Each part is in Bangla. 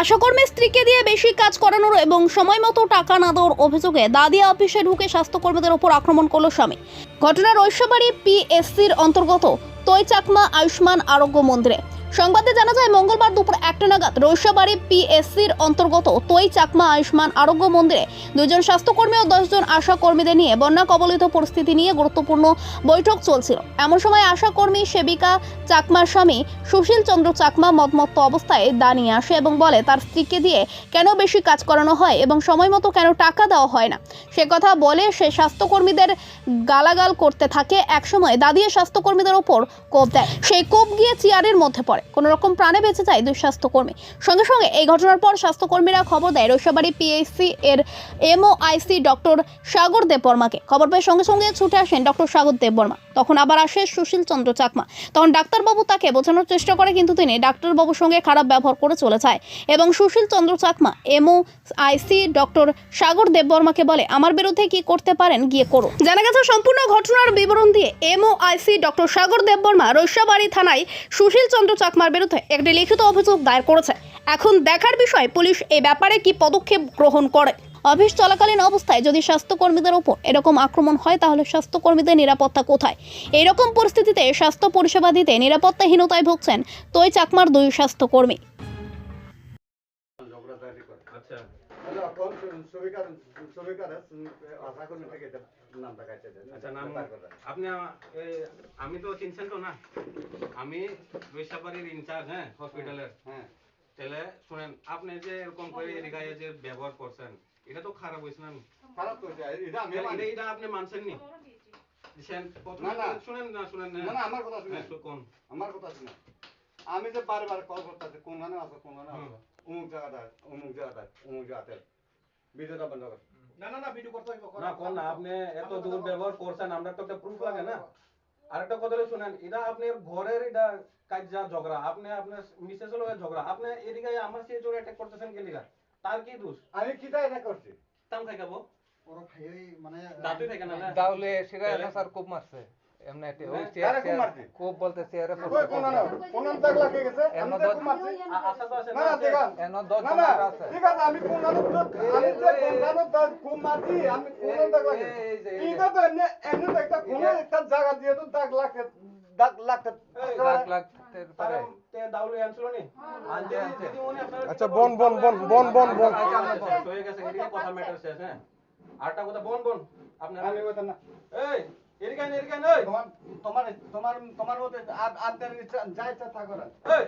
আশাকর্মীর স্ত্রীকে দিয়ে বেশি কাজ করানোর এবং সময় মতো টাকা না দেওয়ার অভিযোগে দাদিয়া অফিসে ঢুকে স্বাস্থ্যকর্মীদের ওপর আক্রমণ করল স্বামী। ঘটনার ঐশ্ববাড়ি পিএসসির অন্তর্গত তৈ চাকমা আয়ুষ্মান আরোগ্য মন্দিরে। সংবাদে জানা যায়, মঙ্গলবার দুপুর একটা নাগাদ রৈশাবাড়ি পিএসসির অন্তর্গত তৈ চাকমা আয়ুষ্মান আরোগ্য মন্দিরে দুজন স্বাস্থ্যকর্মী ও দশজন আশা কর্মীদের নিয়ে বন্যা কবলিত পরিস্থিতি নিয়ে গুরুত্বপূর্ণ বৈঠক চলছিল। এমন সময় আশা কর্মী সেবিকা চাকমার স্বামী সুশীল চন্দ্র চাকমা মতমত্ত অবস্থায় দাঁড়িয়ে আসে এবং বলে, তার স্ত্রীকে দিয়ে কেন বেশি কাজ করানো হয় এবং সময় মতো কেন টাকা দেওয়া হয় না? সে কথা বলে, সে স্বাস্থ্যকর্মীদের গালাগাল করতে থাকে। একসময় দাদিয়ে স্বাস্থ্যকর্মীদের ওপর কোপ দেয়। সেই কোপ গিয়ে চেয়ারের মধ্যে পড়ে। কোনো রকম প্রাণে বেঁচে যায় দুই স্বাস্থ্যকর্মী। সঙ্গে সঙ্গে এই ঘটনার পর স্বাস্থ্যকর্মীরা খবর দেয় রৈশাবাড়ি পিএইচসি এর এমওআইসি ডক্টর সাগর দেববর্মাকে। খবর পেয়ে সঙ্গে সঙ্গে ছুটে আসেন ডক্টর সাগর দেববর্মা। তখন আবার আসে সুশীল চন্দ্র চাকমা। তখন ডাক্তারবাবু তাকে বোঝানোর চেষ্টা করে, কিন্তু তিনি ডাক্তারবাবুর সঙ্গে খারাপ ব্যবহার করে চলে যায় এবং Sushil Chandra Chakma MO IC doctor Sagar দেববর্মাকে বলে, আমার বিরুদ্ধে কি করতে পারেন, গিয়ে করো জানা গেছে, সম্পূর্ণ ঘটনার বিবরণ দিয়ে MO IC doctor Sagar Debbarma Raishabari থানায় সুশীল চন্দ্র চাকমার বিরুদ্ধে একটি লিখিত অভিযোগ দায়ের করেছে। এখন দেখার বিষয়, পুলিশ এ ব্যাপারে কি পদক্ষেপ গ্রহণ করে? অফিস চলাকালীন অবস্থায় যদি স্বাস্থ্যকর্মীদের ওপর এরকম আক্রমণ হয়, তাহলে স্বাস্থ্যকর্মীদের নিরাপত্তা কোথায়? এরকম পরিস্থিতিতে স্বাস্থ্য পরিষেবা দিতে নিরাপত্তাহীনতায় ভুগছেন তৈ চাকমার দুই স্বাস্থ্যকর্মী। দেন আচ্ছা আমি তো চিনছেন তো না? আমি রৈশাবাড়ির ইনচার্জ হ্যাঁ হসপিটালের হ্যাঁ। তাহলে শুনেন আপনি যে এরকম করে এদিকে যে ব্যবহার করছেন এটা তো খারাপ হয়েছে না? খারাপ তো এটা এটা আমি এটা আপনি মানছেন নি। শুনেন না শুনেন না। আমার কথা শুনে হ্যাঁ, কোন আমার কথা শুনে আমি যে বারবার কল করতেছি কোন গানে আছো কোন গানে আছো অমুক জায়গাটা অমুক জায়গাটা অমুক জায়গাতে। ভিডিওটা বন্ধ কর। না না না ভিডিও করতে হইব না কোন না আপনি এত দূর ব্যবহার করছেন আমরা তো একটা প্রুফ লাগে না। আরেকটা কথা হলো শুনেন এটা আপনার ঘরের এটা কাজ যা ঝগড়া আপনি আপনার মিসেস লগে ঝগড়া আপনি এদিকে আমার সে জোরে অ্যাটাক করতেছেন কে লিগা? তার কি দোষ? আমি কিটা এটা করছি? তাম খাই খাব। ওর ভাই মানে দাঁতই থাকে না না? তাহলে সেটা? স্যার খুব মারছে। এমনি কারে খুব বলতে চেয়ারে জায়গা দিয়ে তো দাগ আচ্ছা বন বন বন বন বন বন। আচ্ছা, আচ্ছা, শেষ হয়ে গেছে এদিকে কথা কথা বন বন। আপনারা আমি না। এই এদিকে এরকান ওই তোমার তোমার তোমার মতে আপনার যা ইচ্ছা তা করেন এই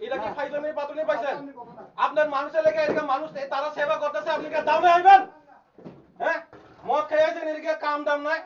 এটা কি ফাইজলামি পাতুনি পাইছেন? আপনার মানুষের লেগে এরকম মানুষ তারা সেবা করতেছে আপনি কি আইবেন হ্যাঁ মদ খেয়েছেন এরকম কাম দাম নাই।